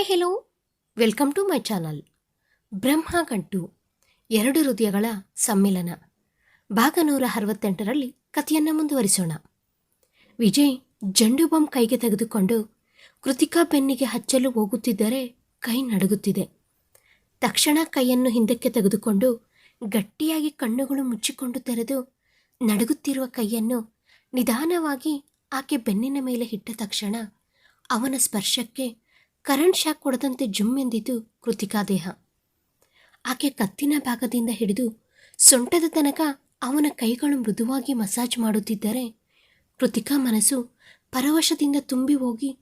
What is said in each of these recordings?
Hi hello welcome to my channel Brahmagantu ಎರಡು ಹೃದಯಗಳ ಸಮ್ಮಿಲನ. ಭಾಗ ನೂರ ಅರವತ್ತೆಂಟರಲ್ಲಿ ಕಥೆಯನ್ನು ಮುಂದುವರಿಸೋಣ. ವಿಜಯ್ ಜಂಡು ಬಾಂಬ್ ಕೈಗೆ ತೆಗೆದುಕೊಂಡು ಕೃತಿಕಾ ಬೆನ್ನಿಗೆ ಹಚ್ಚಲು ಹೋಗುತ್ತಿದ್ದರೆ ಕೈ ನಡುಗುತ್ತಿದೆ. ತಕ್ಷಣ ಕೈಯನ್ನು ಹಿಂದಕ್ಕೆ ತೆಗೆದುಕೊಂಡು ಗಟ್ಟಿಯಾಗಿ ಕಣ್ಣುಗಳು ಮುಚ್ಚಿಕೊಂಡು ತೆರೆದು ನಡುಗುತ್ತಿರುವ ಕೈಯನ್ನು ನಿಧಾನವಾಗಿ ಆಕೆ ಬೆನ್ನಿನ ಮೇಲೆ ಇಟ್ಟ ತಕ್ಷಣ ಅವನ ಸ್ಪರ್ಶಕ್ಕೆ ಕರೆಂಟ್ ಶಾಕ್ ಕೊಡದಂತೆ ಜುಮ್ ಎಂದಿತು ಕೃತಿಕಾ ದೇಹ. ಆಕೆ ಕತ್ತಿನ ಭಾಗದಿಂದ ಹಿಡಿದು ಸೊಂಟದ ತನಕ ಅವನ ಕೈಗಳು ಮೃದುವಾಗಿ ಮಸಾಜ್ ಮಾಡುತ್ತಿದ್ದರೆ ಕೃತಿಕಾ ಮನಸ್ಸು ಪರವಶದಿಂದ ತುಂಬಿ ಹೋಗಿ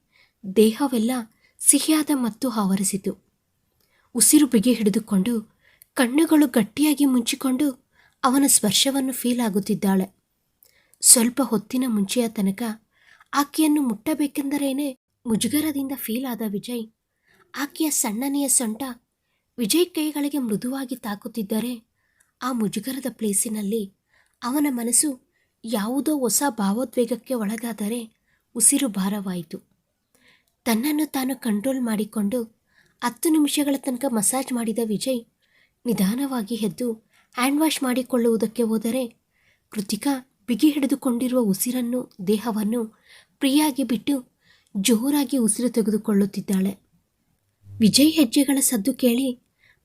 ದೇಹವೆಲ್ಲ ಸಿಹಿಯಾದ ಮತ್ತು ಆವರಿಸಿತು. ಉಸಿರು ಬಿಗಿ ಹಿಡಿದುಕೊಂಡು ಕಣ್ಣುಗಳು ಗಟ್ಟಿಯಾಗಿ ಮುಚ್ಚಿಕೊಂಡು ಅವನ ಸ್ಪರ್ಶವನ್ನು ಫೀಲ್ ಆಗುತ್ತಿದ್ದಾಳೆ. ಸ್ವಲ್ಪ ಹೊತ್ತಿನ ಮುಂಚೆಯ ತನಕ ಆಕೆಯನ್ನು ಮುಟ್ಟಬೇಕೆಂದರೇನೆ ಮುಜುಗರದಿಂದ ಫೀಲ್ ಆದ ವಿಜಯ್, ಆಕೆಯ ಸಣ್ಣನೆಯ ಸೊಂಟ ವಿಜಯ್ ಕೈಗಳಿಗೆ ಮೃದುವಾಗಿ ತಾಕುತ್ತಿದ್ದರೆ ಆ ಮುಜುಗರದ ಪ್ಲೇಸಿನಲ್ಲಿ ಅವನ ಮನಸ್ಸು ಯಾವುದೋ ಹೊಸ ಭಾವೋದ್ವೇಗಕ್ಕೆ ಒಳಗಾದರೆ ಉಸಿರು ಭಾರವಾಯಿತು. ತನ್ನನ್ನು ತಾನು ಕಂಟ್ರೋಲ್ ಮಾಡಿಕೊಂಡು ಹತ್ತು ನಿಮಿಷಗಳ ತನಕ ಮಸಾಜ್ ಮಾಡಿದ ವಿಜಯ್ ನಿಧಾನವಾಗಿ ಎದ್ದು ಹ್ಯಾಂಡ್ ವಾಶ್ ಮಾಡಿಕೊಳ್ಳುವುದಕ್ಕೆ ಹೋದರೆ ಕೃತಿಕಾ ಬಿಗಿ ಹಿಡಿದುಕೊಂಡಿರುವ ಉಸಿರನ್ನು, ದೇಹವನ್ನು ಫ್ರೀಯಾಗಿ ಬಿಟ್ಟು ಜೋರಾಗಿ ಉಸಿರು ತೆಗೆದುಕೊಳ್ಳುತ್ತಿದ್ದಾಳೆ. ವಿಜಯ್ ಹೆಜ್ಜೆಗಳ ಸದ್ದು ಕೇಳಿ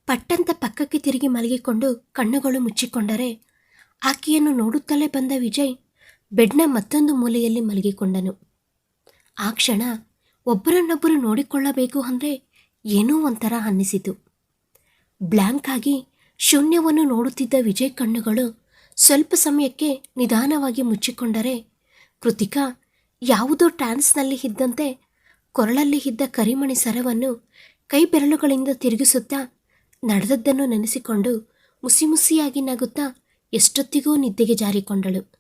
ಪಟ್ಟಂತ ಪಕ್ಕಕ್ಕೆ ತಿರುಗಿ ಮಲಗಿಕೊಂಡು ಕಣ್ಣುಗಳು ಮುಚ್ಚಿಕೊಂಡರೆ ಆಕೆಯನ್ನು ನೋಡುತ್ತಲೇ ಬಂದ ವಿಜಯ್ ಬೆಡ್ನ ಮತ್ತೊಂದು ಮೂಲೆಯಲ್ಲಿ ಮಲಗಿಕೊಂಡನು. ಆ ಕ್ಷಣ ಒಬ್ಬರನ್ನೊಬ್ಬರು ನೋಡಿಕೊಳ್ಳಬೇಕು ಅಂದರೆ ಏನೋ ಒಂಥರ ಅನ್ನಿಸಿತು. ಬ್ಲ್ಯಾಂಕ್ ಆಗಿ ಶೂನ್ಯವನ್ನು ನೋಡುತ್ತಿದ್ದ ವಿಜಯ್ ಕಣ್ಣುಗಳು ಸ್ವಲ್ಪ ಸಮಯಕ್ಕೆ ನಿಧಾನವಾಗಿ ಮುಚ್ಚಿಕೊಂಡರೆ ಕೃತಿಕಾ ಯಾವುದೋ ಟ್ರಾನ್ಸ್ನಲ್ಲಿ ಇದ್ದಂತೆ ಕೊರಳಲ್ಲಿ ಇದ್ದ ಕರಿಮಣಿ ಸರವನ್ನು ಕೈ ಬೆರಳುಗಳಿಂದ ತಿರುಗಿಸುತ್ತಾ ನಡೆದದ್ದನ್ನು ನೆನೆಸಿಕೊಂಡು ಮುಸಿಮುಸಿಯಾಗಿ ನಗುತ್ತಾ ಎಷ್ಟೊತ್ತಿಗೂ ನಿದ್ದೆಗೆ ಜಾರಿಕೊಂಡಳು.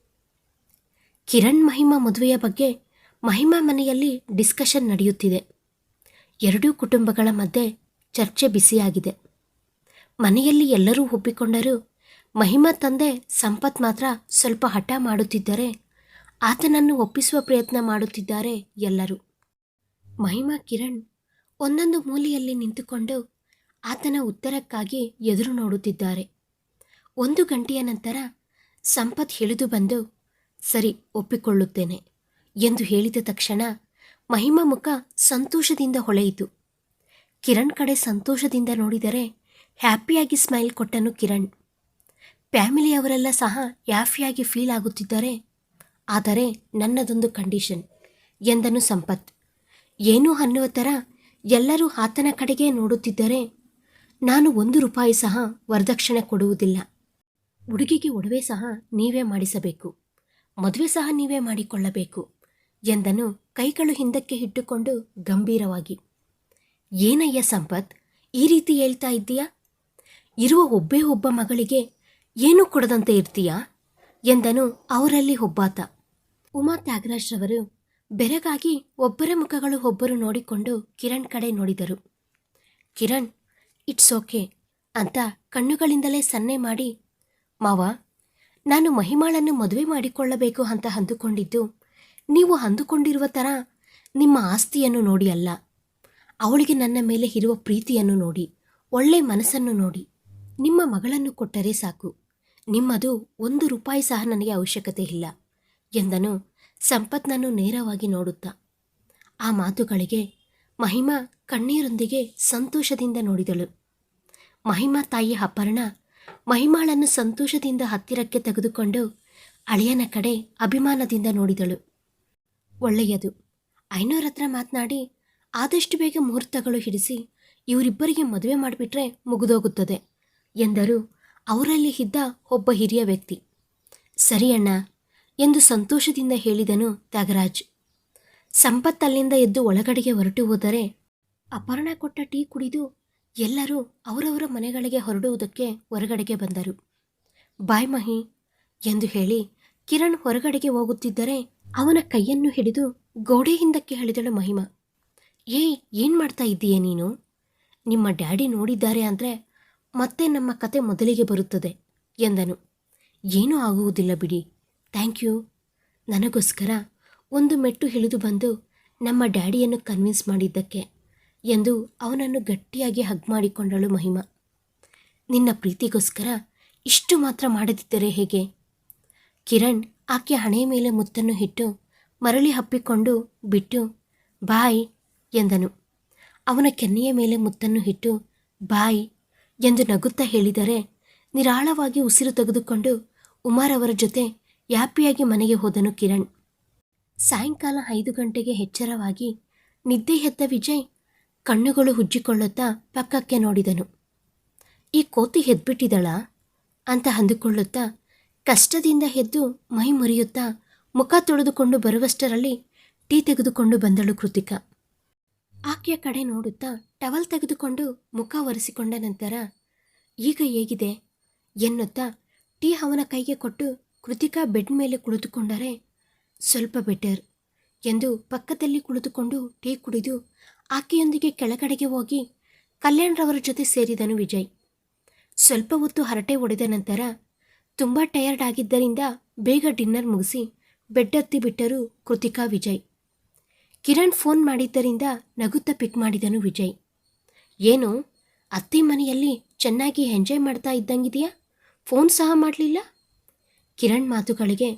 ಕಿರಣ್ ಮಹಿಮಾ ಮದುವೆಯ ಬಗ್ಗೆ ಮಹಿಮಾ ಮನೆಯಲ್ಲಿ ಡಿಸ್ಕಷನ್ ನಡೆಯುತ್ತಿದೆ. ಎರಡೂ ಕುಟುಂಬಗಳ ಮಧ್ಯೆ ಚರ್ಚೆ ಬಿಸಿಯಾಗಿದೆ. ಮನೆಯಲ್ಲಿ ಎಲ್ಲರೂ ಒಪ್ಪಿಕೊಂಡರೂ ಮಹಿಮಾ ತಂದೆ ಸಂಪತ್ ಮಾತ್ರ ಸ್ವಲ್ಪ ಹಠ ಮಾಡುತ್ತಿದ್ದರೆ ಆತನನ್ನು ಒಪ್ಪಿಸುವ ಪ್ರಯತ್ನ ಮಾಡುತ್ತಿದ್ದಾರೆ ಎಲ್ಲರೂ. ಮಹಿಮಾ ಕಿರಣ್ ಒಂದೊಂದು ಮೂಲೆಯಲ್ಲಿ ನಿಂತುಕೊಂಡು ಆತನ ಉತ್ತರಕ್ಕಾಗಿ ಎದುರು ನೋಡುತ್ತಿದ್ದಾರೆ. ಒಂದು ಗಂಟೆಯ ನಂತರ ಸಂಪತ್ ಇಳಿದು ಬಂದು, ಸರಿ, ಒಪ್ಪಿಕೊಳ್ಳುತ್ತೇನೆ ಎಂದು ಹೇಳಿದ ತಕ್ಷಣ ಮಹಿಮಾ ಮುಖ ಸಂತೋಷದಿಂದ ಹೊಳೆಯಿತು. ಕಿರಣ್ ಕಡೆ ಸಂತೋಷದಿಂದ ನೋಡಿದರೆ ಹ್ಯಾಪಿಯಾಗಿ ಸ್ಮೈಲ್ ಕೊಟ್ಟನು ಕಿರಣ್. ಫ್ಯಾಮಿಲಿಯವರೆಲ್ಲ ಸಹ ಹ್ಯಾಪಿಯಾಗಿ ಫೀಲ್ ಆಗುತ್ತಿದ್ದಾರೆ. ಆದರೆ ನನ್ನದೊಂದು ಕಂಡೀಷನ್, ಎಂದನು ಸಂಪತ್. ಏನು ಅನ್ನುವ ಥರ ಎಲ್ಲರೂ ಆತನ ಕಡೆಗೆ ನೋಡುತ್ತಿದ್ದರೆ ನಾನು ಒಂದು ರೂಪಾಯಿ ಸಹ ವರದಕ್ಷಿಣೆ ಕೊಡುವುದಿಲ್ಲ. ಹುಡುಗಿಗೆ ಒಡವೆ ಸಹ ನೀವೇ ಮಾಡಿಸಬೇಕು, ಮದುವೆ ಸಹ ನೀವೇ ಮಾಡಿಕೊಳ್ಳಬೇಕು, ಎಂದನು ಕೈಗಳು ಹಿಂದಕ್ಕೆ ಇಟ್ಟುಕೊಂಡು ಗಂಭೀರವಾಗಿ. ಏನಯ್ಯ ಸಂಪತ್, ಈ ರೀತಿ ಹೇಳ್ತಾ ಇದ್ದೀಯಾ? ಇರುವ ಒಬ್ಬೇ ಒಬ್ಬ ಮಗಳಿಗೆ ಏನೂ ಕೊಡದಂತೆ ಇರ್ತೀಯಾ? ಎಂದನು ಅವರಲ್ಲಿ ಒಬ್ಬಾತ. ಉಮಾ ತ್ಯಾಗರಾಜ್ರವರು ಬೆರಗಾಗಿ ಒಬ್ಬರ ಮುಖಗಳು ಒಬ್ಬರು ನೋಡಿಕೊಂಡು ಕಿರಣ್ ಕಡೆ ನೋಡಿದರು. ಕಿರಣ್, ಇಟ್ಸ್ ಓಕೆ ಅಂತ ಕಣ್ಣುಗಳಿಂದಲೇ ಸನ್ನೆ ಮಾಡಿ, ಮಾವ, ನಾನು ಮಹಿಮಾಳನ್ನು ಮದುವೆ ಮಾಡಿಕೊಳ್ಳಬೇಕು ಅಂತ ಅಂದುಕೊಂಡಿದ್ದು, ನೀವು ಅಂದುಕೊಂಡಿರುವ ಥರ ನಿಮ್ಮ ಆಸ್ತಿಯನ್ನು ನೋಡಿ ಅಲ್ಲ. ಅವಳಿಗೆ ನನ್ನ ಮೇಲೆ ಇರುವ ಪ್ರೀತಿಯನ್ನು ನೋಡಿ, ಒಳ್ಳೆ ಮನಸ್ಸನ್ನು ನೋಡಿ, ನಿಮ್ಮ ಮಗಳನ್ನು ಕೊಟ್ಟರೆ ಸಾಕು. ನಿಮ್ಮದು ಒಂದು ರೂಪಾಯಿ ಸಹ ನನಗೆ ಅವಶ್ಯಕತೆ ಇಲ್ಲ, ಎಂದನು ಸಂಪತ್ನನ್ನು ನೇರವಾಗಿ ನೋಡುತ್ತಾ. ಆ ಮಾತುಗಳಿಗೆ ಮಹಿಮಾ ಕಣ್ಣೀರೊಂದಿಗೆ ಸಂತೋಷದಿಂದ ನೋಡಿದಳು. ಮಹಿಮಾ ತಾಯಿ ಅಪರ್ಣ ಮಹಿಮಾಳನ್ನು ಸಂತೋಷದಿಂದ ಹತ್ತಿರಕ್ಕೆ ತೆಗೆದುಕೊಂಡು ಅಳಿಯನ ಕಡೆ ಅಭಿಮಾನದಿಂದ ನೋಡಿದಳು. ಒಳ್ಳೆಯದು, ಐನೂರ ಹತ್ರ ಮಾತನಾಡಿ ಆದಷ್ಟು ಬೇಗ ಮುಹೂರ್ತಗಳು ಹಿಡಿಸಿ ಇವರಿಬ್ಬರಿಗೆ ಮದುವೆ ಮಾಡಿಬಿಟ್ರೆ ಮುಗಿದೋಗುತ್ತದೆ, ಎಂದರು ಅವರಲ್ಲಿ ಇದ್ದ ಒಬ್ಬ ಹಿರಿಯ ವ್ಯಕ್ತಿ. ಸರಿ ಅಣ್ಣ, ಎಂದು ಸಂತೋಷದಿಂದ ಹೇಳಿದನು ತ್ಯಾಗರಾಜ್. ಸಂಪತ್ತಲ್ಲಿಂದ ಎದ್ದು ಒಳಗಡೆಗೆ ಹೊರಟು ಹೋದರೆ ಅಪರ್ಣ ಕೊಟ್ಟ ಟೀ ಕುಡಿದು ಎಲ್ಲರೂ ಅವರವರ ಮನೆಗಳಿಗೆ ಹೊರಡುವುದಕ್ಕೆ ಹೊರಗಡೆಗೆ ಬಂದರು. ಬಾಯ್ ಮಹಿ, ಎಂದು ಹೇಳಿ ಕಿರಣ್ ಹೊರಗಡೆಗೆ ಹೋಗುತ್ತಿದ್ದರೆ ಅವನ ಕೈಯನ್ನು ಹಿಡಿದು ಗೋಡೆ ಹಿಂದಕ್ಕೆ ಹೇಳಿದಳು ಮಹಿಮಾ. ಏಯ್, ಏನು ಮಾಡ್ತಾ ಇದ್ದೀಯ ನೀನು? ನಿಮ್ಮ ಡ್ಯಾಡಿ ನೋಡಿದ್ದಾರೆ ಅಂದರೆ ಮತ್ತೆ ನಮ್ಮ ಕತೆ ಮೊದಲಿಗೆ ಬರುತ್ತದೆ ಎಂದನು. ಏನೂ ಆಗುವುದಿಲ್ಲ ಬಿಡಿ. Thank you. ನನಗೋಸ್ಕರ ಒಂದು ಮೆಟ್ಟು ಹಿಳಿದು ಬಂದು ನಮ್ಮ ಡ್ಯಾಡಿಯನ್ನು ಕನ್ವಿನ್ಸ್ ಮಾಡಿದ್ದಕ್ಕೆ ಎಂದು ಅವನನ್ನು ಗಟ್ಟಿಯಾಗಿ ಹಗ್ ಮಾಡಿಕೊಂಡಳು ಮಹಿಮಾ. ನಿನ್ನ ಪ್ರೀತಿಗೋಸ್ಕರ ಇಷ್ಟು ಮಾತ್ರ ಮಾಡದಿದ್ದರೆ ಹೇಗೆ? ಕಿರಣ್ ಆಕೆ ಹಣೆಯ ಮೇಲೆ ಮುತ್ತನ್ನು ಇಟ್ಟು ಮರಳಿ ಹಪ್ಪಿಕೊಂಡು ಬಿಟ್ಟು, ಬಾಯ್ ಎಂದನು. ಅವನ ಕೆನ್ನೆಯ ಮೇಲೆ ಮುತ್ತನ್ನು ಇಟ್ಟು, ಬಾಯ್ ಎಂದು ನಗುತ್ತಾ ಹೇಳಿದರೆ ನಿರಾಳವಾಗಿ ಉಸಿರು ತೆಗೆದುಕೊಂಡು ಉಮಾರ್ ಅವರ ಜೊತೆ ಯಾಪಿಯಾಗಿ ಮನೆಗೆ ಹೋದನು ಕಿರಣ್. ಸಾಯಂಕಾಲ ಐದು ಗಂಟೆಗೆ ಎಚ್ಚರವಾಗಿ ನಿದ್ದೆ ಎದ್ದ ವಿಜಯ್ ಕಣ್ಣುಗಳು ಹುಜ್ಜಿಕೊಳ್ಳುತ್ತಾ ಪಕ್ಕಕ್ಕೆ ನೋಡಿದನು. ಈ ಕೋತಿ ಎದ್ಬಿಟ್ಟಿದಳಾ ಅಂತ ಅಂದುಕೊಳ್ಳುತ್ತಾ ಕಷ್ಟದಿಂದ ಎದ್ದು ಮೈ ಮುರಿಯುತ್ತಾ ಮುಖ ತೊಳೆದುಕೊಂಡು ಬರುವಷ್ಟರಲ್ಲಿ ಟೀ ತೆಗೆದುಕೊಂಡು ಬಂದಳು ಕೃತಿಕಾ. ಆಕೆಯ ಕಡೆ ನೋಡುತ್ತಾ ಟವಲ್ ತೆಗೆದುಕೊಂಡು ಮುಖ ಒರೆಸಿಕೊಂಡ ನಂತರ, ಈಗ ಹೇಗಿದೆ? ಎನ್ನುತ್ತಾ ಟೀ ಅವನ ಕೈಗೆ ಕೊಟ್ಟು ಕೃತಿಕಾ ಬೆಡ್ ಮೇಲೆ ಕುಳಿತುಕೊಂಡರೆ, ಸ್ವಲ್ಪ ಬೆಟರ್ ಎಂದು ಪಕ್ಕದಲ್ಲಿ ಕುಳಿತುಕೊಂಡು ಟೀ ಕುಡಿದು ಆಕೆಯೊಂದಿಗೆ ಕೆಳಗಡೆಗೆ ಹೋಗಿ ಕಲ್ಯಾಣ್ರವರ ಜೊತೆ ಸೇರಿದನು ವಿಜಯ್. ಸ್ವಲ್ಪ ಹೊತ್ತು ಹರಟೆ ಒಡೆದ ನಂತರ ತುಂಬ ಟಯರ್ಡ್ ಆಗಿದ್ದರಿಂದ ಬೇಗ ಡಿನ್ನರ್ ಮುಗಿಸಿ ಬೆಡ್ ಹತ್ತಿ ಬಿಟ್ಟರು ಕೃತಿಕಾ ವಿಜಯ್. ಕಿರಣ್ ಫೋನ್ ಮಾಡಿದ್ದರಿಂದ ನಗುತ್ತಾ ಪಿಕ್ ಮಾಡಿದನು ವಿಜಯ್. ಏನು, ಅತ್ತೆ ಮನೆಯಲ್ಲಿ ಚೆನ್ನಾಗಿ ಎಂಜಾಯ್ ಮಾಡ್ತಾ ಇದ್ದಂಗಿದೆಯಾ? ಫೋನ್ ಸಹ ಮಾಡಲಿಲ್ಲ? ಕಿರಣ್ ಮಾತುಗಳಿಗೆ,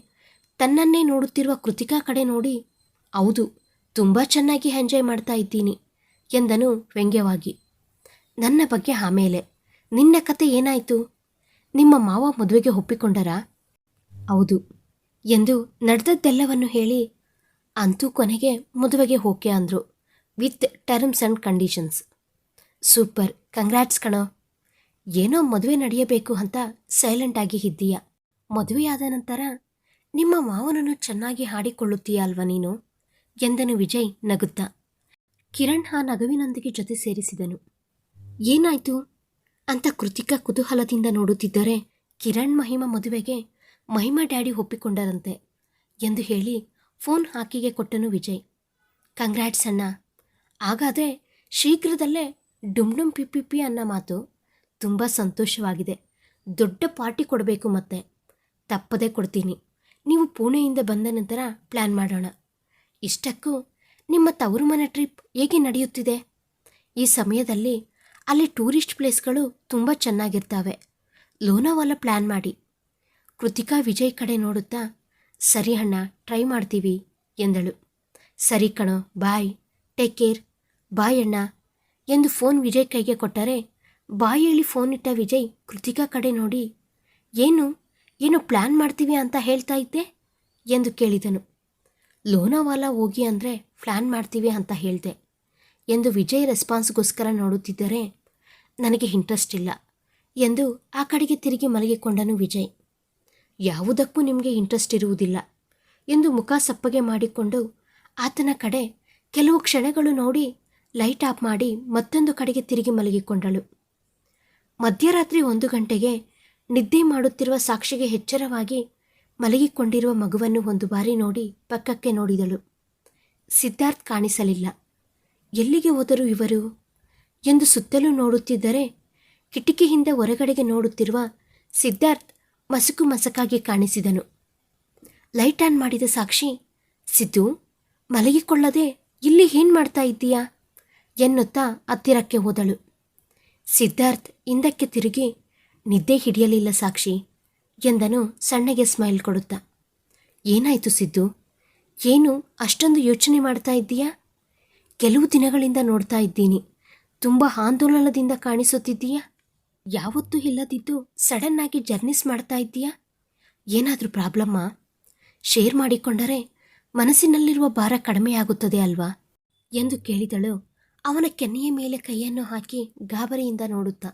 ತನ್ನನ್ನೇ ನೋಡುತ್ತಿರುವ ಕೃತಿಕಾ ಕಡೆ ನೋಡಿ, ಹೌದು, ತುಂಬ ಚೆನ್ನಾಗಿ ಎಂಜಾಯ್ ಮಾಡ್ತಾ ಇದ್ದೀನಿ, ಎಂದನು ವ್ಯಂಗ್ಯವಾಗಿ. ನನ್ನ ಬಗ್ಗೆ ಆಮೇಲೆ, ನಿನ್ನ ಕತೆ ಏನಾಯಿತು? ನಿಮ್ಮ ಮಾವ ಮದುವೆಗೆ ಒಪ್ಪಿಕೊಂಡರಾ? ಹೌದು, ಎಂದು ನಡೆದದ್ದೆಲ್ಲವನ್ನು ಹೇಳಿ ಅಂತೂ ಕೊನೆಗೆ ಮದುವೆಗೆ ಓಕೆ ಅಂದರು, with terms and conditions. Super. Congrats ಕಣೋ. ಏನೋ ಮದುವೆ ನಡೆಯಬೇಕು ಅಂತ ಸೈಲೆಂಟಾಗಿ ಇದ್ದೀಯ? ಮದುವೆಯಾದ ನಂತರ ನಿಮ್ಮ ಮಾವನನ್ನು ಚೆನ್ನಾಗಿ ಹಾಡಿಕೊಳ್ಳುತ್ತೀಯ ಅಲ್ವಾ ನೀನು? ಎಂದನು ವಿಜಯ್ ನಗುತ್ತಾ. ಕಿರಣ್ ಆ ನಗುವಿನೊಂದಿಗೆ ಜೊತೆ ಸೇರಿಸಿದನು. ಏನಾಯ್ತು? ಅಂತ ಕೃತಿಕಾ ಕುತೂಹಲದಿಂದ ನೋಡುತ್ತಿದ್ದರೆ ಕಿರಣ್ ಮಹಿಮಾ ಮದುವೆಗೆ ಮಹಿಮಾ ಡ್ಯಾಡಿ ಒಪ್ಪಿಕೊಂಡರಂತೆ ಎಂದು ಹೇಳಿ ಫೋನ್ ಹಾಕಿಗೆ ಕೊಟ್ಟನು ವಿಜಯ್. ಕಂಗ್ರ್ಯಾಟ್ಸ್ ಅಣ್ಣ. ಹಾಗಾದರೆ ಶೀಘ್ರದಲ್ಲೇ ಡುಮ್ ಡುಮ್ ಪಿ ಪಿ ಪಿ ಅನ್ನೋ ಮಾತು ತುಂಬ ಸಂತೋಷವಾಗಿದೆ. ದೊಡ್ಡ ಪಾರ್ಟಿ ಕೊಡಬೇಕು ಮತ್ತೆ. ತಪ್ಪದೇ ಕೊಡ್ತೀನಿ. ನೀವು ಪುಣೆಯಿಂದ ಬಂದ ನಂತರ ಪ್ಲ್ಯಾನ್ ಮಾಡೋಣ. ಇಷ್ಟಕ್ಕೂ ನಿಮ್ಮ ತವರು ಮನೆ ಟ್ರಿಪ್ ಹೇಗೆ ನಡೆಯುತ್ತಿದೆ? ಈ ಸಮಯದಲ್ಲಿ ಅಲ್ಲಿ ಟೂರಿಸ್ಟ್ ಪ್ಲೇಸ್ಗಳು ತುಂಬ ಚೆನ್ನಾಗಿರ್ತವೆ. ಲೋನಾವಾಲ ಪ್ಲ್ಯಾನ್ ಮಾಡಿ. ಕೃತಿಕಾ ವಿಜಯ್ ಕಡೆ ನೋಡುತ್ತಾ ಸರಿ ಅಣ್ಣ ಟ್ರೈ ಮಾಡ್ತೀವಿ, ಎಂದಳು. ಸರಿ ಕಣೋ ಬಾಯ್ ಟೇಕ್ ಕೇರ್ ಬಾಯ್ ಅಣ್ಣ. ಎಂದು ಫೋನ್ ವಿಜಯ್ ಕೈಗೆ ಕೊಟ್ಟರೆ ಬಾಯಲ್ಲಿ ಫೋನ್ ಇಟ್ಟ ವಿಜಯ್ ಕೃತಿಕಾ ಕಡೆ ನೋಡಿ, ಏನು ಏನು ಪ್ಲ್ಯಾನ್ ಮಾಡ್ತೀವಿ ಅಂತ ಹೇಳ್ತಾ ಇದ್ದೆ, ಎಂದು ಕೇಳಿದನು. ಲೋನಾವಾಲಾ ಹೋಗಿ ಅಂದರೆ ಪ್ಲ್ಯಾನ್ ಮಾಡ್ತೀವಿ ಅಂತ ಹೇಳಿದೆ, ಎಂದು ವಿಜಯ್ ರೆಸ್ಪಾನ್ಸ್ಗೋಸ್ಕರ ನೋಡುತ್ತಿದ್ದರೆ, ನನಗೆ ಇಂಟ್ರೆಸ್ಟ್ ಇಲ್ಲ, ಎಂದು ಆ ಕಡೆಗೆ ತಿರುಗಿ ಮಲಗಿಕೊಂಡನು ವಿಜಯ್. ಯಾವುದಕ್ಕೂ ನಿಮಗೆ ಇಂಟ್ರೆಸ್ಟ್ ಇರುವುದಿಲ್ಲ ಎಂದು ಮುಖ ಸಪ್ಪಗೆ ಮಾಡಿಕೊಂಡು ಆತನ ಕಡೆ ಕೆಲವು ಕ್ಷಣಗಳು ನೋಡಿ ಲೈಟ್ ಆಫ್ ಮಾಡಿ ಮತ್ತೊಂದು ಕಡೆಗೆ ತಿರುಗಿ ಮಲಗಿಕೊಂಡಳು. ಮಧ್ಯರಾತ್ರಿ ಒಂದು ಗಂಟೆಗೆ ನಿದ್ದೆ ಮಾಡುತ್ತಿರುವ ಸಾಕ್ಷಿಗೆ ಎಚ್ಚರವಾಗಿ ಮಲಗಿಕೊಂಡಿರುವ ಮಗುವನ್ನು ಒಂದು ಬಾರಿ ನೋಡಿ ಪಕ್ಕಕ್ಕೆ ನೋಡಿದಳು. ಸಿದ್ಧಾರ್ಥ್ ಕಾಣಿಸಲಿಲ್ಲ. ಎಲ್ಲಿಗೆ ಹೋದರು ಇವರು ಎಂದು ಸುತ್ತಲೂ ನೋಡುತ್ತಿದ್ದರೆ ಕಿಟಕಿಯಿಂದ ಹೊರಗಡೆಗೆ ನೋಡುತ್ತಿರುವ ಸಿದ್ಧಾರ್ಥ್ ಮಸುಕು ಮಸಕಾಗಿ ಕಾಣಿಸಿದನು. ಲೈಟ್ ಆನ್ ಮಾಡಿದ ಸಾಕ್ಷಿ, ಸಿದ್ದು, ಮಲಗಿಕೊಳ್ಳದೆ, ಇಲ್ಲಿ ಏನು ಮಾಡ್ತಾ ಇದ್ದೀಯಾ? ಎನ್ನುತ್ತಾ ಹತ್ತಿರಕ್ಕೆ ಹೋದಳು. ಸಿದ್ಧಾರ್ಥ್ ಹಿಂದಕ್ಕೆ ತಿರುಗಿ, ನಿದ್ದೆ ಹಿಡಿಯಲಿಲ್ಲ ಸಾಕ್ಷಿ, ಎಂದನು ಸಣ್ಣಗೆ ಸ್ಮೈಲ್ ಕೊಡುತ್ತಾ. ಏನಾಯಿತು ಸಿದ್ದು? ಏನು ಅಷ್ಟೊಂದು ಯೋಚನೆ ಮಾಡ್ತಾ ಇದ್ದೀಯಾ? ಕೆಲವು ದಿನಗಳಿಂದ ನೋಡ್ತಾ ಇದ್ದೀನಿ. ತುಂಬ ಆಂದೋಲನದಿಂದ ಕಾಣಿಸುತ್ತಿದ್ದೀಯಾ? ಯಾವತ್ತೂ ಇಲ್ಲದಿದ್ದು ಸಡನ್ ಆಗಿ ಜರ್ನಿಸ್ ಮಾಡ್ತಾ ಇದ್ದೀಯಾ? ಏನಾದರೂ ಪ್ರಾಬ್ಲಮ್ಮಾ? ಶೇರ್ ಮಾಡಿಕೊಂಡರೆ ಮನಸ್ಸಿನಲ್ಲಿರುವ ಭಾರ ಕಡಿಮೆಯಾಗುತ್ತದೆ ಅಲ್ವಾ? ಎಂದು ಕೇಳಿದಳು. ಅವನ ಕೆನ್ನೆಯ ಮೇಲೆ ಕೈಯನ್ನು ಹಾಕಿ ಗಾಬರಿಯಿಂದ ನೋಡುತ್ತಾ.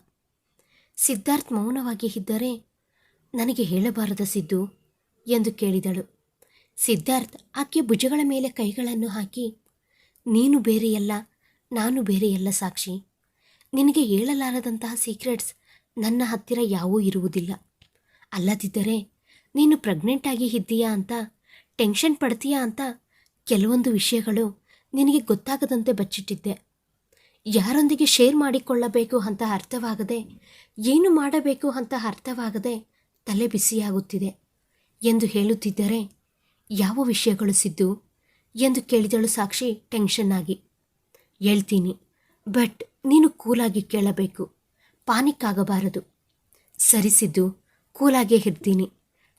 ಸಿದ್ಧಾರ್ಥ್ ಮೌನವಾಗಿ ಇದ್ದರೆ ನನಗೆ ಹೇಳಬಾರದ ಸಿದ್ದು? ಎಂದು ಕೇಳಿದಳು. ಸಿದ್ಧಾರ್ಥ್ ಆಕೆಯ ಭುಜಗಳ ಮೇಲೆ ಕೈಗಳನ್ನು ಹಾಕಿ, ನೀನು ಬೇರೆಯಲ್ಲ, ನಾನು ಬೇರೆಯಲ್ಲ ಸಾಕ್ಷಿ. ನಿನಗೆ ಹೇಳಲಾರದಂತಹ ಸೀಕ್ರೆಟ್ಸ್ ನನ್ನ ಹತ್ತಿರ ಯಾವೂ ಇರುವುದಿಲ್ಲ. ಅಲ್ಲದಿದ್ದರೆ, ನೀನು ಪ್ರೆಗ್ನೆಂಟ್ ಆಗಿ ಇದ್ದೀಯಾ ಅಂತ ಟೆನ್ಷನ್ ಪಡ್ತೀಯಾ ಅಂತ ಕೆಲವೊಂದು ವಿಷಯಗಳು ನಿನಗೆ ಗೊತ್ತಾಗದಂತೆ ಬಚ್ಚಿಟ್ಟಿದ್ದೆ. ಯಾರೊಂದಿಗೆ ಶೇರ್ ಮಾಡಿಕೊಳ್ಳಬೇಕು ಅಂತ ಅರ್ಥವಾಗದೆ, ಏನು ಮಾಡಬೇಕು ಅಂತ ಅರ್ಥವಾಗದೆ ತಲೆ ಬಿಸಿಯಾಗುತ್ತಿದೆ. ಎಂದು ಹೇಳುತ್ತಿದ್ದರೆ, ಯಾವ ವಿಷಯಗಳು ಸಿದ್ದು? ಎಂದು ಕೇಳಿದಳು ಸಾಕ್ಷಿ ಟೆನ್ಷನ್ ಆಗಿ. ಹೇಳ್ತೀನಿ ಬಟ್ ನೀನು ಕೂಲಾಗಿ ಕೇಳಬೇಕು. ಪಾನಿಕ್ ಆಗಬಾರದು. ಸರಿಸಿದ್ದು ಕೂಲಾಗೆ ಹಿಡ್ತೀನಿ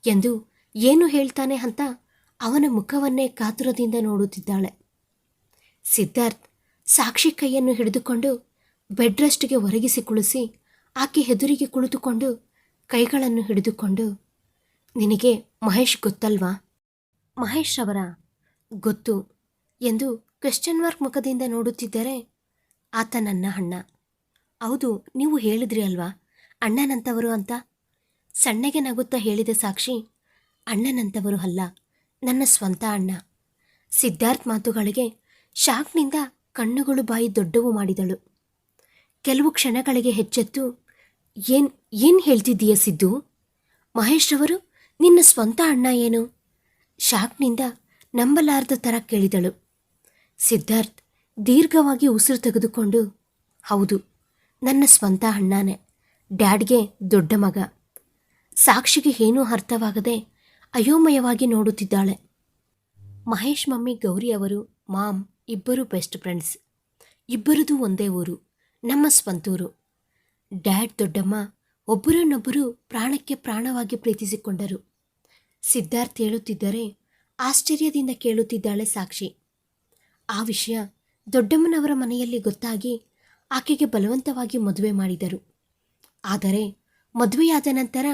ಎಂದು ಏನು ಹೇಳ್ತಾನೆ ಅಂತ ಅವನ ಮುಖವನ್ನೇ ಕಾತುರದಿಂದ ನೋಡುತ್ತಿದ್ದಾಳೆ. ಸಿದ್ಧಾರ್ಥ್ ಸಾಕ್ಷಿ ಕೈಯನ್ನು ಹಿಡಿದುಕೊಂಡು ಬೆಡ್ ರೆಸ್ಟ್ಗೆ ಒರಗಿಸಿ ಕುಳಿಸಿ ಆಕೆ ಹೆದುರಿಗೆ ಕುಳಿತುಕೊಂಡು ಕೈಗಳನ್ನು ಹಿಡಿದುಕೊಂಡು, ನಿನಗೆ ಮಹೇಶ್ ಗೊತ್ತಲ್ವಾ? ಮಹೇಶ್ ಅವರ ಗೊತ್ತು ಎಂದು ಕ್ವೆಶ್ಚನ್ ಮಾರ್ಕ್ ಮುಖದಿಂದ ನೋಡುತ್ತಿದ್ದರೆ ಆತ ನನ್ನ ಅಣ್ಣ. ಹೌದು, ನೀವು ಹೇಳಿದ್ರಿ ಅಲ್ವಾ? ಅಣ್ಣನಂತವರು ಅಂತ? ಸಣ್ಣಗೆ ನಗುತ್ತಾ ಹೇಳಿದ ಸಾಕ್ಷಿ. ಅಣ್ಣನಂತವರು ಅಲ್ಲ, ನನ್ನ ಸ್ವಂತ ಅಣ್ಣ. ಸಿದ್ಧಾರ್ಥ್ ಮಾತುಗಳಿಗೆ ಶಾಕ್ನಿಂದ ಕಣ್ಣುಗಳು ಬಾಯಿ ದೊಡ್ಡವು ಮಾಡಿದಳು. ಕೆಲವು ಕ್ಷಣಗಳಿಗೆ ಹೆಚ್ಚೆತ್ತು, ಏನ್ ಏನ್ ಹೇಳ್ತಿದ್ದೀಯ ಸಿದ್ದು? ಮಹೇಶ್ ಅವರು ನಿನ್ನ ಸ್ವಂತ ಅಣ್ಣ ಏನು? ಶಾಕ್ನಿಂದ ನಂಬಲಾರದ ಥರ ಕೇಳಿದಳು. ಸಿದ್ಧಾರ್ಥ್ ದೀರ್ಘವಾಗಿ ಉಸಿರು ತೆಗೆದುಕೊಂಡು, ಹೌದು ನನ್ನ ಸ್ವಂತ ಅಣ್ಣನೇ, ಡ್ಯಾಡ್ಗೆ ದೊಡ್ಡ ಮಗ. ಸಾಕ್ಷಿಗೆ ಏನೂ ಅರ್ಥವಾಗದೆ ಅಯೋಮಯವಾಗಿ ನೋಡುತ್ತಿದ್ದಾಳೆ. ಮಹೇಶ್ ಮಮ್ಮಿ, ಗೌರಿ ಅವರು, ಮಾಮ್ ಇಬ್ಬರು ಬೆಸ್ಟ್ ಫ್ರೆಂಡ್ಸ್ ಇಬ್ಬರದು ಒಂದೇ ಊರು, ನಮ್ಮ ಸ್ವಂತೂರು. ಡ್ಯಾಡ್ ದೊಡ್ಡಮ್ಮ ಒಬ್ಬರನ್ನೊಬ್ಬರು ಪ್ರಾಣಕ್ಕೆ ಪ್ರಾಣವಾಗಿ ಪ್ರೀತಿಸಿಕೊಂಡರು. ಸಿದ್ಧಾರ್ಥ್ ಹೇಳುತ್ತಿದ್ದರೆ ಆಶ್ಚರ್ಯದಿಂದ ಕೇಳುತ್ತಿದ್ದಾಳೆ ಸಾಕ್ಷಿ. ಆ ವಿಷಯ ದೊಡ್ಡಮ್ಮನವರ ಮನೆಯಲ್ಲಿ ಗೊತ್ತಾಗಿ ಆಕೆಗೆ ಬಲವಂತವಾಗಿ ಮದುವೆ ಮಾಡಿದರು. ಆದರೆ ಮದುವೆಯಾದ ನಂತರ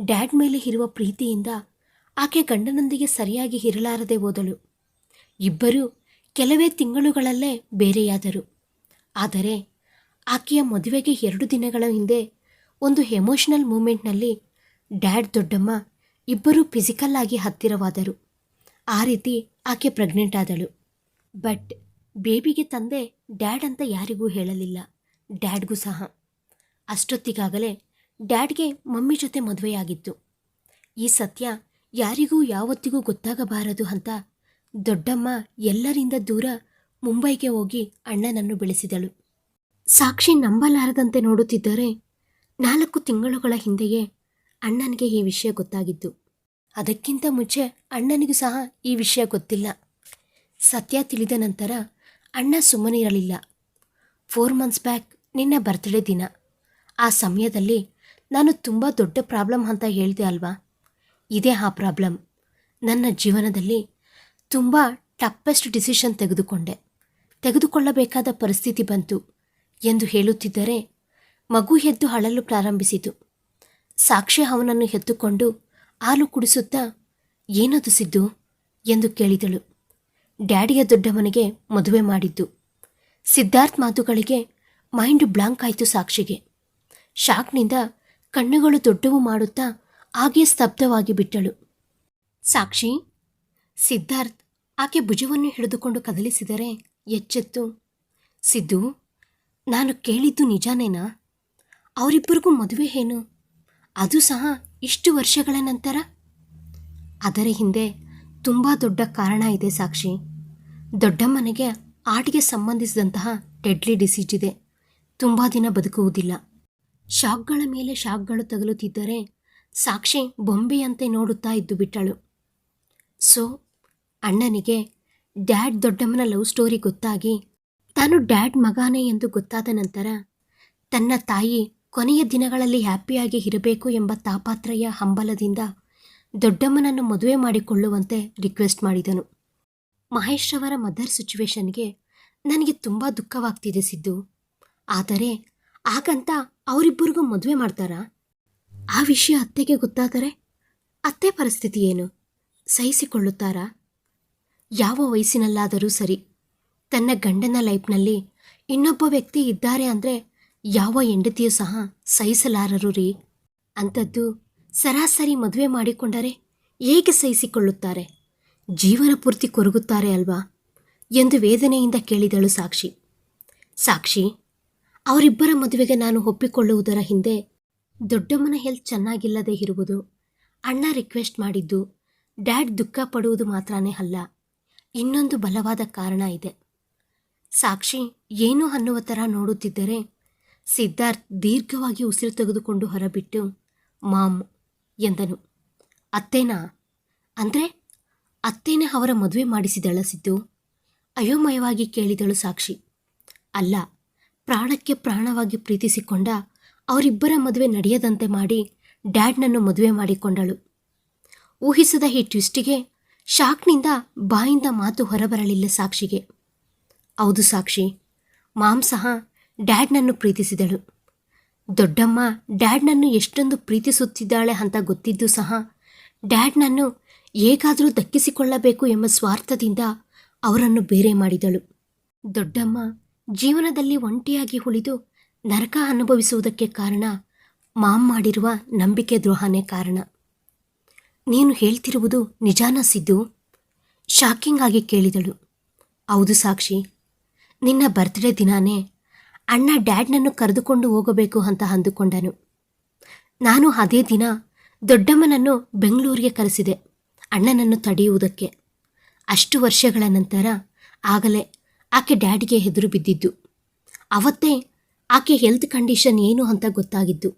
ಡ್ಯಾಡ್ ಮೇಲೆ ಇರುವ ಪ್ರೀತಿಯಿಂದ ಆಕೆ ಗಂಡನೊಂದಿಗೆ ಸರಿಯಾಗಿ ಇರಲಾರದೆ ಹೋದಳು. ಇಬ್ಬರು ಕೆಲವೇ ತಿಂಗಳುಗಳಲ್ಲೇ ಬೇರೆಯಾದರು. ಆದರೆ ಆಕೆಯ ಮದುವೆಗೆ ಎರಡು ದಿನಗಳ ಹಿಂದೆ ಒಂದು ಎಮೋಷನಲ್ ಮೂಮೆಂಟ್ನಲ್ಲಿ ಡ್ಯಾಡ್ ದೊಡ್ಡಮ್ಮ ಇಬ್ಬರೂ ಫಿಸಿಕಲ್ ಆಗಿ ಹತ್ತಿರವಾದರು. ಆ ರೀತಿ ಆಕೆ ಪ್ರೆಗ್ನೆಂಟ್ ಆದಳು. ಬಟ್ ಬೇಬಿಗೆ ತಂದೆ ಡ್ಯಾಡ್ ಅಂತ ಯಾರಿಗೂ ಹೇಳಲಿಲ್ಲ. ಡ್ಯಾಡ್ಗೂ ಸಹ. ಅಷ್ಟೊತ್ತಿಗಾಗಲೇ ಡ್ಯಾಡ್ಗೆ ಮಮ್ಮಿ ಜೊತೆ ಮದುವೆಯಾಗಿತ್ತು. ಈ ಸತ್ಯ ಯಾರಿಗೂ ಯಾವತ್ತಿಗೂ ಗೊತ್ತಾಗಬಾರದು ಅಂತ ದೊಡ್ಡಮ್ಮ ಎಲ್ಲರಿಂದ ದೂರ ಮುಂಬೈಗೆ ಹೋಗಿ ಅಣ್ಣನನ್ನು ಬೆಳೆಸಿದಳು. ಸಾಕ್ಷಿ ನಂಬಲಾರದಂತೆ ನೋಡುತ್ತಿದ್ದರೆ ನಾಲ್ಕು ತಿಂಗಳುಗಳ ಹಿಂದೆಯೇ ಅಣ್ಣನಿಗೆ ಈ ವಿಷಯ ಗೊತ್ತಾಗಿದ್ದು ಅದಕ್ಕಿಂತ ಮುಂಚೆ ಅಣ್ಣನಿಗೂ ಸಹ ಈ ವಿಷಯ ಗೊತ್ತಿಲ್ಲ. ಸತ್ಯ ತಿಳಿದ ನಂತರ ಅಣ್ಣ ಸುಮ್ಮನಿರಲಿಲ್ಲ ಫೋರ್ ಮಂತ್ಸ್ ಬ್ಯಾಕ್ ನಿನ್ನ ಬರ್ತ್ಡೇ ದಿನ. ಆ ಸಮಯದಲ್ಲಿ ನಾನು ತುಂಬ ದೊಡ್ಡ ಪ್ರಾಬ್ಲಮ್ ಅಂತ ಹೇಳಿದೆ ಅಲ್ವಾ? ಇದೇ ಆ ಪ್ರಾಬ್ಲಮ್ ನನ್ನ ಜೀವನದಲ್ಲಿ ತುಂಬ ಟಪ್ಪೆಸ್ಟ್ ಡಿಸಿಷನ್ ತೆಗೆದುಕೊಂಡೆ. ತೆಗೆದುಕೊಳ್ಳಬೇಕಾದ ಪರಿಸ್ಥಿತಿ ಬಂತು ಎಂದು ಹೇಳುತ್ತಿದ್ದರೆ ಮಗು ಎದ್ದು ಅಳಲು ಪ್ರಾರಂಭಿಸಿತು. ಸಾಕ್ಷಿ ಅವನನ್ನು ಎತ್ತುಕೊಂಡು ಹಾಲು ಕುಡಿಸುತ್ತಾ, ಏನದು ಸಿದ್ದು? ಎಂದು ಕೇಳಿದಳು. ಡ್ಯಾಡಿಯ ದೊಡ್ಡವನಿಗೆ ಮದುವೆ ಮಾಡಿದ್ದು. ಸಿದ್ಧಾರ್ಥ್ ಮಾತುಗಳಿಗೆ ಮೈಂಡ್ ಬ್ಲಾಂಕ್ ಆಯಿತು ಸಾಕ್ಷಿಗೆ. ಶಾಕ್ನಿಂದ ಕಣ್ಣುಗಳು ದೊಡ್ಡವು ಮಾಡುತ್ತಾ ಹಾಗೆ ಸ್ತಬ್ಧವಾಗಿ ಬಿಟ್ಟಳು. ಸಾಕ್ಷಿ, ಸಿದ್ಧಾರ್ಥ್ ಆಕೆ ಭುಜವನ್ನು ಹಿಡಿದುಕೊಂಡು ಕದಲಿಸಿದರೆ ಎಚ್ಚೆತ್ತು. ಸಿದ್ದು, ನಾನು ಕೇಳಿದ್ದು ನಿಜಾನೇನಾ? ಅವರಿಬ್ಬರಿಗೂ ಮದುವೆ ಏನು? ಅದು ಸಹ ಇಷ್ಟು ವರ್ಷಗಳ ನಂತರ? ಅದರ ಹಿಂದೆ ತುಂಬ ದೊಡ್ಡ ಕಾರಣ ಇದೆ ಸಾಕ್ಷಿ. ದೊಡ್ಡಮ್ಮನಿಗೆ ಆಟಿಗೆ ಸಂಬಂಧಿಸಿದಂತಹ ಡೆಡ್ಲಿ ಡಿಸೀಜ್ ಇದೆ. ತುಂಬ ದಿನ ಬದುಕುವುದಿಲ್ಲ. ಶಾಕ್ಗಳ ಮೇಲೆ ಶಾಕ್ಗಳು ತಗಲುತ್ತಿದ್ದರೆ ಸಾಕ್ಷಿ ಬೊಂಬೆಯಂತೆ ನೋಡುತ್ತಾ ಇದ್ದು ಬಿಟ್ಟಳು. ಸೊ ಅಣ್ಣನಿಗೆ ಡ್ಯಾಡ್ ದೊಡ್ಡಮ್ಮನ ಲವ್ ಸ್ಟೋರಿ ಗೊತ್ತಾಗಿ ತಾನು ಡ್ಯಾಡ್ ಮಗಾನೇ ಎಂದು ಗೊತ್ತಾದ ನಂತರ ತನ್ನ ತಾಯಿ ಕೊನೆಯ ದಿನಗಳಲ್ಲಿ ಹ್ಯಾಪಿಯಾಗಿ ಇರಬೇಕು ಎಂಬ ತಾಪಾತ್ರಯ ಹಂಬಲದಿಂದ ದೊಡ್ಡಮ್ಮನನ್ನು ಮದುವೆ ಮಾಡಿಕೊಳ್ಳುವಂತೆ ರಿಕ್ವೆಸ್ಟ್ ಮಾಡಿದನು. ಮಹೇಶ್ ರವರ ಮದರ್ ಸಿಚುವೇಶನ್ಗೆ ನನಗೆ ತುಂಬ ದುಃಖವಾಗ್ತಿದೆ ಸಿದ್ದು. ಆದರೆ ಹಾಗಂತ ಅವರಿಬ್ಬರಿಗೂ ಮದುವೆ ಮಾಡ್ತಾರಾ? ಆ ವಿಷಯ ಅತ್ತೆಗೆ ಗೊತ್ತಾದರೆ ಅತ್ತೆ ಪರಿಸ್ಥಿತಿ ಏನು? ಸಹಿಸಿಕೊಳ್ಳುತ್ತಾರಾ? ಯಾವ ವಯಸ್ಸಿನಲ್ಲಾದರೂ ಸರಿ, ತನ್ನ ಗಂಡನ ಲೈಫ್ನಲ್ಲಿ ಇನ್ನೊಬ್ಬ ವ್ಯಕ್ತಿ ಇದ್ದಾರೆ ಅಂದರೆ ಯಾವ ಹೆಂಡತಿಯೂ ಸಹ ಸಹಿಸಲಾರರು ರೀ? ಅಂಥದ್ದು ಸರಾಸರಿ ಮದುವೆ ಮಾಡಿಕೊಂಡರೆ ಹೇಗೆ ಸಹಿಸಿಕೊಳ್ಳುತ್ತಾರೆ? ಜೀವನ ಪೂರ್ತಿ ಕೊರಗುತ್ತಾರೆ ಅಲ್ವಾ? ಎಂದು ವೇದನೆಯಿಂದ ಕೇಳಿದಳು ಸಾಕ್ಷಿ. ಸಾಕ್ಷಿ, ಅವರಿಬ್ಬರ ಮದುವೆಗೆ ನಾನು ಒಪ್ಪಿಕೊಳ್ಳುವುದರ ಹಿಂದೆ ದೊಡ್ಡಮ್ಮನ ಹೆಲ್ತ್ ಚೆನ್ನಾಗಿಲ್ಲದೆ ಇರುವುದು, ಅಣ್ಣ ರಿಕ್ವೆಸ್ಟ್ ಮಾಡಿದ್ದು, ಡ್ಯಾಡ್ ದುಃಖ ಪಡುವುದು ಮಾತ್ರನೇ ಅಲ್ಲ, ಇನ್ನೊಂದು ಬಲವಾದ ಕಾರಣ ಇದೆ. ಸಾಕ್ಷಿ, ಏನು ಅನ್ನುವ ಥರ ನೋಡುತ್ತಿದ್ದರೆ ಸಿದ್ಧಾರ್ಥ್ ದೀರ್ಘವಾಗಿ ಉಸಿರು ತೆಗೆದುಕೊಂಡು ಹೊರಬಿಟ್ಟು, ಮಾಮ್ ಎಂದನು. ಅತ್ತೇನಾ? ಅಂದರೆ ಅತ್ತೇನೆ ಅವರ ಮದುವೆ ಮಾಡಿಸಿದಳ ಸಿದ್ದು. ಅಯೋಮಯವಾಗಿ ಕೇಳಿದಳು ಸಾಕ್ಷಿ. ಅಲ್ಲ, ಪ್ರಾಣಕ್ಕೆ ಪ್ರಾಣವಾಗಿ ಪ್ರೀತಿಸಿಕೊಂಡ ಅವರಿಬ್ಬರ ಮದುವೆ ನಡೆಯದಂತೆ ಮಾಡಿ ಡ್ಯಾಡ್ನನ್ನು ಮದುವೆ ಮಾಡಿಕೊಂಡಳು. ಊಹಿಸದ ಈ ಟ್ವಿಸ್ಟಿಗೆ ಶಾಕ್ನಿಂದ ಬಾಯಿಂದ ಮಾತು ಹೊರಬರಲಿಲ್ಲ ಸಾಕ್ಷಿಗೆ. ಹೌದು ಸಾಕ್ಷಿ ಮಾಮ್ ಸಹ ಡ್ಯಾಡ್ನನ್ನು ಪ್ರೀತಿಸಿದಳು. ದೊಡ್ಡಮ್ಮ ಡ್ಯಾಡ್ನನ್ನು ಎಷ್ಟೊಂದು ಪ್ರೀತಿಸುತ್ತಿದ್ದಾಳೆ ಅಂತ ಗೊತ್ತಿದ್ದು ಸಹ ಡ್ಯಾಡ್ನನ್ನು ಹೇಗಾದರೂ ದಕ್ಕಿಸಿಕೊಳ್ಳಬೇಕು ಎಂಬ ಸ್ವಾರ್ಥದಿಂದ ಅವರನ್ನು ಬೇರೆ ಮಾಡಿದಳು. ದೊಡ್ಡಮ್ಮ ಜೀವನದಲ್ಲಿ ಒಂಟಿಯಾಗಿ ಉಳಿದು ನರಕ ಅನುಭವಿಸುವುದಕ್ಕೆ ಕಾರಣ ಮಾಮ್ ಮಾಡಿರುವ ನಂಬಿಕೆ ದ್ರೋಹನೇ ಕಾರಣ. ನೀನು ಹೇಳ್ತಿರುವುದು ನಿಜಾನ ಸಿದ್ದು? ಶಾಕಿಂಗ್ ಆಗಿ ಕೇಳಿದಳು. ಹೌದು ಸಾಕ್ಷಿ. ನಿನ್ನ ಬರ್ತ್ಡೇ ದಿನಾನೇ ಅಣ್ಣ ಡ್ಯಾಡ್ನನ್ನು ಕರೆದುಕೊಂಡು ಹೋಗಬೇಕು ಅಂತ ಅಂದುಕೊಂಡನು. ನಾನು ಅದೇ ದಿನ ದೊಡ್ಡಮ್ಮನನ್ನು ಬೆಂಗಳೂರಿಗೆ ಕರೆಸಿದೆ. ಅಣ್ಣನನ್ನು ತಡೆಯುವುದಕ್ಕೆ. ಅಷ್ಟು ವರ್ಷಗಳ ನಂತರ ಆಗಲೇ ಆಕೆ ಡ್ಯಾಡಿಗೆ ಹೆದರು ಬಿದ್ದಿದ್ದು. ಅವತ್ತೇ ಆಕೆ ಹೆಲ್ತ್ ಕಂಡೀಷನ್ ಏನು ಅಂತ ಗೊತ್ತಾಗಿದ್ದು.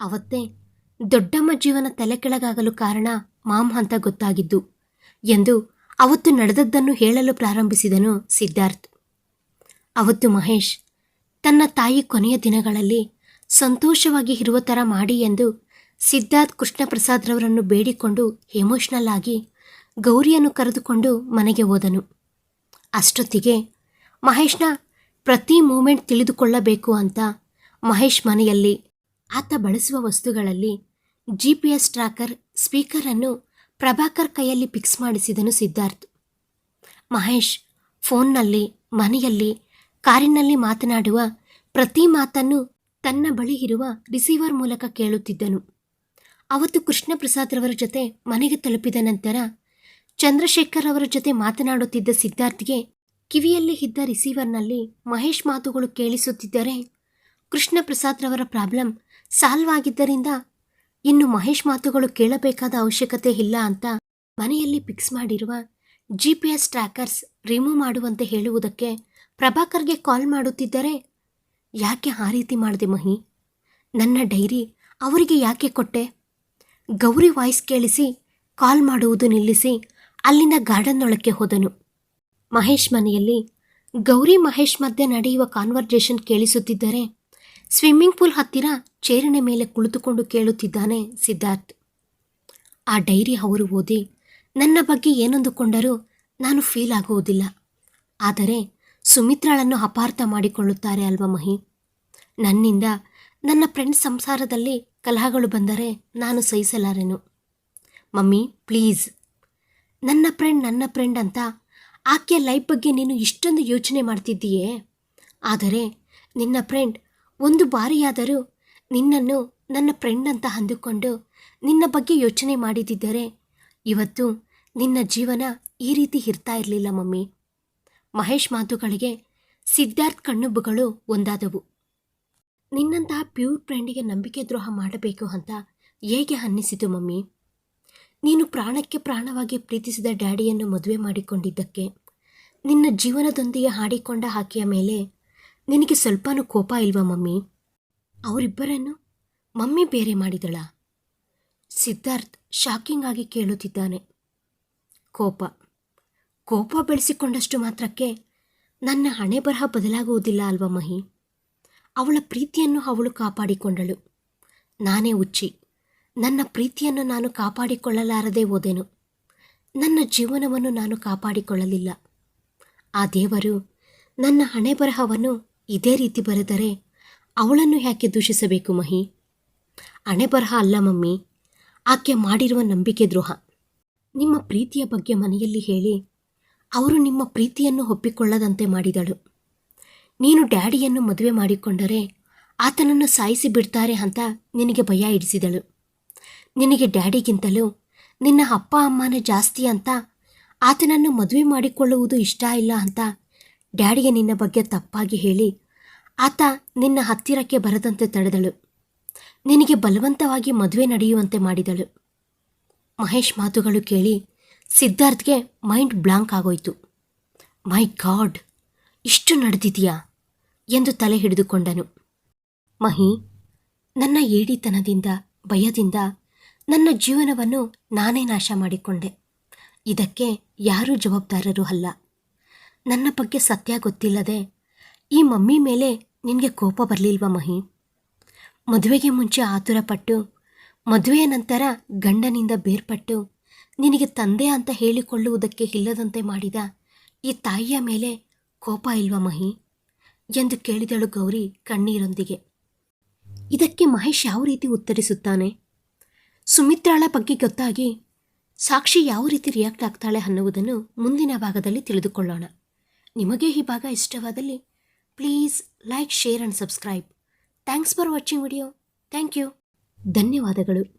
ಅವತ್ತೇ ದೊಡ್ಡಮ್ಮ ಜೀವನ ತಲೆ ಕೆಳಗಾಗಲು ಕಾರಣ ಮಾಮ್ ಅಂತ ಗೊತ್ತಾಗಿದ್ದು ಎಂದು ಅವತ್ತು ನಡೆದದ್ದನ್ನು ಹೇಳಲು ಪ್ರಾರಂಭಿಸಿದನು ಸಿದ್ಧಾರ್ಥ್. ಅವತ್ತು ಮಹೇಶ್, ತನ್ನ ತಾಯಿ ಕೊನೆಯ ದಿನಗಳಲ್ಲಿ ಸಂತೋಷವಾಗಿ ಇರುವ ಥರ ಮಾಡಿ ಎಂದು ಸಿದ್ಧಾರ್ಥ್ ಕೃಷ್ಣಪ್ರಸಾದ್ರವರನ್ನು ಬೇಡಿಕೊಂಡು ಎಮೋಷ್ನಲ್ ಆಗಿ ಗೌರಿಯನ್ನು ಕರೆದುಕೊಂಡು ಮನೆಗೆ ಹೋದನು. ಅಷ್ಟೊತ್ತಿಗೆ, ಮಹೇಶ್ನ ಪ್ರತಿ ಮೂಮೆಂಟ್ ತಿಳಿದುಕೊಳ್ಳಬೇಕು ಅಂತ ಮಹೇಶ್ ಮನೆಯಲ್ಲಿ, ಆತ ಬಳಸುವ ವಸ್ತುಗಳಲ್ಲಿ ಜಿ ಪಿ ಎಸ್ ಟ್ರ್ಯಾಕರ್ ಸ್ಪೀಕರನ್ನು ಪ್ರಭಾಕರ್ ಕೈಯಲ್ಲಿ ಫಿಕ್ಸ್ ಮಾಡಿಸಿದನು ಸಿದ್ಧಾರ್ಥ್. ಮಹೇಶ್ ಫೋನ್ನಲ್ಲಿ, ಮನೆಯಲ್ಲಿ, ಕಾರಿನಲ್ಲಿ ಮಾತನಾಡುವ ಪ್ರತಿ ಮಾತನ್ನು ತನ್ನ ಬಳಿ ಇರುವ ರಿಸೀವರ್ ಮೂಲಕ ಕೇಳುತ್ತಿದ್ದನು. ಅವತ್ತು ಕೃಷ್ಣ ಪ್ರಸಾದ್ರವರ ಜೊತೆ ಮನೆಗೆ ತಲುಪಿದ ನಂತರ ಚಂದ್ರಶೇಖರ್ ಅವರ ಜೊತೆ ಮಾತನಾಡುತ್ತಿದ್ದ ಸಿದ್ಧಾರ್ಥ್ಗೆ ಕಿವಿಯಲ್ಲಿ ಇದ್ದ ರಿಸೀವರ್ನಲ್ಲಿ ಮಹೇಶ್ ಮಾತುಗಳು ಕೇಳಿಸುತ್ತಿದ್ದರೆ ಕೃಷ್ಣ ಪ್ರಸಾದ್ರವರ ಪ್ರಾಬ್ಲಮ್ ಸಾಲ್ವ್ ಆಗಿದ್ದರಿಂದ ಇನ್ನು ಮಹೇಶ್ ಮಾತುಗಳು ಕೇಳಬೇಕಾದ ಅವಶ್ಯಕತೆ ಇಲ್ಲ ಅಂತ ಮನೆಯಲ್ಲಿ ಫಿಕ್ಸ್ ಮಾಡಿರುವ G P S trackers remove ಮಾಡುವಂತೆ ಹೇಳುವುದಕ್ಕೆ ಪ್ರಭಾಕರ್ಗೆ ಕಾಲ್ ಮಾಡುತ್ತಿದ್ದರೆ ಯಾಕೆ ಆ ರೀತಿ ಮಾಡಿದೆ ಮಹಿ? ನನ್ನ ಡೈರಿ ಅವರಿಗೆ ಯಾಕೆ ಕೊಟ್ಟೆ? ಗೌರಿ ವಾಯ್ಸ್ ಕೇಳಿಸಿ, ಕಾಲ್ ಮಾಡುವುದು ನಿಲ್ಲಿಸಿ ಅಲ್ಲಿನ ಗಾರ್ಡನ್ನೊಳಕ್ಕೆ ಹೋದನು. ಮಹೇಶ್ ಮನೆಯಲ್ಲಿ ಗೌರಿ ಮಹೇಶ್ ಮಧ್ಯೆ ನಡೆಯುವ ಕಾನ್ವರ್ಜೇಷನ್ ಕೇಳಿಸುತ್ತಿದ್ದರೆ ಸ್ವಿಮ್ಮಿಂಗ್ ಪೂಲ್ ಹತ್ತಿರ ಚೇರಿನ ಮೇಲೆ ಕುಳಿತುಕೊಂಡು ಕೇಳುತ್ತಿದ್ದಾನೆ ಸಿದ್ಧಾರ್ಥ್. ಆ ಡೈರಿ ಅವರು ಓದಿ, ನನ್ನ ಬಗ್ಗೆ ಏನೊಂದುಕೊಂಡರೂ ನಾನು ಫೀಲ್ ಆಗುವುದಿಲ್ಲ. ಆದರೆ ಸುಮಿತ್ರಾಳನ್ನು ಅಪಾರ್ಥ ಮಾಡಿಕೊಳ್ಳುತ್ತಾರೆ ಅಲ್ವಾ ಮಹಿ? ನನ್ನಿಂದ ನನ್ನ ಫ್ರೆಂಡ್ಸ್ ಸಂಸಾರದಲ್ಲಿ ಕಲಹಗಳು ಬಂದರೆ ನಾನು ಸಹಿಸಲಾರೆನು? Mummy, please. ನನ್ನ ಫ್ರೆಂಡ್ ನನ್ನ ಫ್ರೆಂಡ್ ಅಂತ ಆಕೆಯ ಲೈಫ್ ಬಗ್ಗೆ ನೀನು ಇಷ್ಟೊಂದು ಯೋಚನೆ ಮಾಡ್ತಿದ್ದೀಯೇ? ಆದರೆ ನಿನ್ನ ಫ್ರೆಂಡ್ ಒಂದು ಬಾರಿಯಾದರೂ ನಿನ್ನನ್ನು ನನ್ನ ಫ್ರೆಂಡ್ ಅಂತ ಅಂದುಕೊಂಡು ನಿನ್ನ ಬಗ್ಗೆ ಯೋಚನೆ ಮಾಡಿದ್ದರೆ ಇವತ್ತು ನಿನ್ನ ಜೀವನ ಈ ರೀತಿ ಇರ್ತಾ ಇರಲಿಲ್ಲ ಮಮ್ಮಿ. ಮಹೇಶ್ ಮಾತುಗಳಿಗೆ ಸಿದ್ಧಾರ್ಥ್ ಕಣ್ಣುಬ್ಬುಗಳು ಒಂದಾದವು. ನಿನ್ನಂತಹ ಪ್ಯೂರ್ ಫ್ರೆಂಡಿಗೆ ನಂಬಿಕೆ ದ್ರೋಹ ಮಾಡಬೇಕು ಅಂತ ಹೇಗೆ ಅನ್ನಿಸಿತು ಮಮ್ಮಿ? ನೀನು ಪ್ರಾಣಕ್ಕೆ ಪ್ರಾಣವಾಗಿ ಪ್ರೀತಿಸಿದ ಡ್ಯಾಡಿಯನ್ನು ಮದುವೆ ಮಾಡಿಕೊಂಡಿದ್ದಕ್ಕೆ, ನಿನ್ನ ಜೀವನದೊಂದಿಗೆ ಹಾಡಿಕೊಂಡ ಹಾಕಿಯ ಮೇಲೆ ನಿನಗೆ ಸ್ವಲ್ಪನೂ ಕೋಪ ಇಲ್ವಾ ಮಮ್ಮಿ? ಅವರಿಬ್ಬರನ್ನು ಮಮ್ಮಿ ಬೇರೆ ಮಾಡಿದಳ. ಸಿದ್ಧಾರ್ಥ್ ಶಾಕಿಂಗ್ ಆಗಿ ಕೇಳುತ್ತಿದ್ದಾನೆ. ಕೋಪ. ಕೋಪ ಬೆಳೆಸಿಕೊಂಡಷ್ಟು ಮಾತ್ರಕ್ಕೆ ನನ್ನ ಹಣೆ ಬರಹ ಬದಲಾಗುವುದಿಲ್ಲ ಅಲ್ವಾ ಮಹಿ? ಅವಳ ಪ್ರೀತಿಯನ್ನು ಅವಳು ಕಾಪಾಡಿಕೊಂಡಳು. ನಾನೇ ಉಚ್ಚಿ ನನ್ನ ಪ್ರೀತಿಯನ್ನು ನಾನು ಕಾಪಾಡಿಕೊಳ್ಳಲಾರದೆ ಹೋದೆನು. ನನ್ನ ಜೀವನವನ್ನು ನಾನು ಕಾಪಾಡಿಕೊಳ್ಳಲಿಲ್ಲ. ಆ ದೇವರು ನನ್ನ ಹಣೆ ಬರಹವನ್ನು ಇದೇ ರೀತಿ ಬರೆದರೆ ಅವಳನ್ನು ಯಾಕೆ ದೂಷಿಸಬೇಕು ಮಹಿ? ಹಣೆ ಬರಹ ಅಲ್ಲ ಮಮ್ಮಿ. ಆಕೆ ಮಾಡಿರುವ ನಂಬಿಕೆ ದ್ರೋಹ. ನಿಮ್ಮ ಪ್ರೀತಿಯ ಬಗ್ಗೆ ಮನೆಯಲ್ಲಿ ಹೇಳಿ, ಅವರು ನಿಮ್ಮ ಪ್ರೀತಿಯನ್ನು ಒಪ್ಪಿಕೊಳ್ಳದಂತೆ ಮಾಡಿದಳು. ನೀನು ಡ್ಯಾಡಿಯನ್ನು ಮದುವೆ ಮಾಡಿಕೊಂಡರೆ ಆತನನ್ನು ಸಾಯಿಸಿ ಬಿಡ್ತಾರೆ ಅಂತ ನಿನಗೆ ಭಯ ಇಡಿಸಿದಳು ನಿನಗೆ ಡ್ಯಾಡಿಗಿಂತಲೂ ನಿನ್ನ ಅಪ್ಪ ಅಮ್ಮನೇ ಜಾಸ್ತಿ ಅಂತ ಆತನನ್ನು ಮದುವೆ ಮಾಡಿಕೊಳ್ಳುವುದು ಇಷ್ಟ ಇಲ್ಲ ಅಂತ ಡ್ಯಾಡಿಗೆ ನಿನ್ನ ಬಗ್ಗೆ ತಪ್ಪಾಗಿ ಹೇಳಿ ಆತ ನಿನ್ನ ಹತ್ತಿರಕ್ಕೆ ಬರದಂತೆ ತಡೆದಳು. ನಿನಗೆ ಬಲವಂತವಾಗಿ ಮದುವೆ ನಡೆಯುವಂತೆ ಮಾಡಿದಳು. ಮಹೇಶ್ ಮಾತುಗಳು ಕೇಳಿ ಸಿದ್ಧಾರ್ಥ್ಗೆ ಮೈಂಡ್ ಬ್ಲಾಂಕ್ ಆಗೋಯ್ತು. ಮೈ ಗಾಡ್, ಇಷ್ಟು ನಡೆದಿದೆಯಾ? ಎಂದು ತಲೆ ಹಿಡಿದುಕೊಂಡನು. ಮಹಿ, ನನ್ನ ಏಡಿತನದಿಂದ, ಭಯದಿಂದ ನನ್ನ ಜೀವನವನ್ನು ನಾನೇ ನಾಶ ಮಾಡಿಕೊಂಡೆ. ಇದಕ್ಕೆ ಯಾರೂ ಜವಾಬ್ದಾರರು ಅಲ್ಲ. ನನ್ನ ಬಗ್ಗೆ ಸತ್ಯ ಗೊತ್ತಿಲ್ಲದೆ ಈ ಮಮ್ಮಿ ಮೇಲೆ ನಿನಗೆ ಕೋಪ ಬರಲಿಲ್ವ ಮಹಿ? ಮದುವೆಗೆ ಮುಂಚೆ ಆತುರಪಟ್ಟು, ಮದುವೆಯ ನಂತರ ಗಂಡನಿಂದ ಬೇರ್ಪಟ್ಟು ನಿನಗೆ ತಂದೆ ಅಂತ ಹೇಳಿಕೊಳ್ಳುವುದಕ್ಕೆ ಇಲ್ಲದಂತೆ ಮಾಡಿದ ಈ ತಾಯಿಯ ಮೇಲೆ ಕೋಪ ಇಲ್ವಾ ಮಹಿ? ಎಂದು ಕೇಳಿದಳು ಗೌರಿ ಕಣ್ಣೀರೊಂದಿಗೆ. ಇದಕ್ಕೆ ಮಹೇಶ್ ಯಾವ ರೀತಿ ಉತ್ತರಿಸುತ್ತಾನೆ? ಸುಮಿತ್ರಾಳ ಬಗ್ಗೆ ಗೊತ್ತಾಗಿ ಸಾಕ್ಷಿ ಯಾವ ರೀತಿ ರಿಯಾಕ್ಟ್ ಆಗ್ತಾಳೆ ಅನ್ನುವುದನ್ನು ಮುಂದಿನ ಭಾಗದಲ್ಲಿ ತಿಳಿದುಕೊಳ್ಳೋಣ. ನಿಮಗೆ ಈ ಭಾಗ ಇಷ್ಟವಾದಲ್ಲಿ please like, share and subscribe. Thanks for watching video. Thank you. ಧನ್ಯವಾದಗಳು.